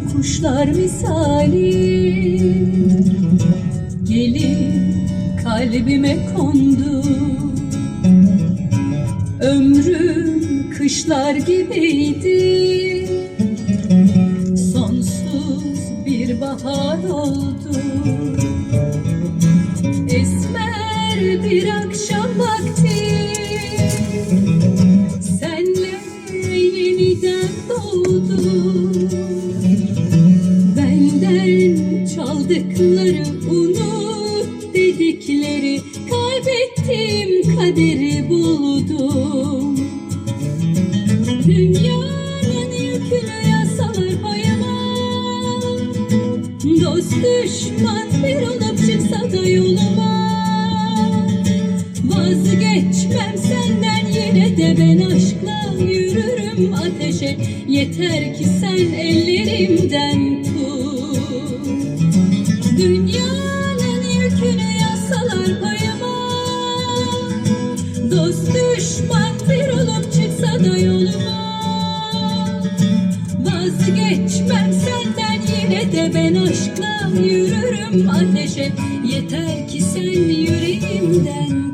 Kuşlar misali. Gelin kalbime kondu. Ömrüm kışlar gibiydi. Sonsuz bir bahar oldu unut dedikleri Kaybettim kaderi buldum. Dünyanın yükünü yasalar payıma. Dost düşman bir olup çıksa da yoluma. Vazgeçmem senden yine de ben aşkla yürürüm ateşe. Yeter ki sen ellerimden Vazgeçmem senden yine de ben aşkla yürürüm ateşe. Yeter ki sen yüreğimden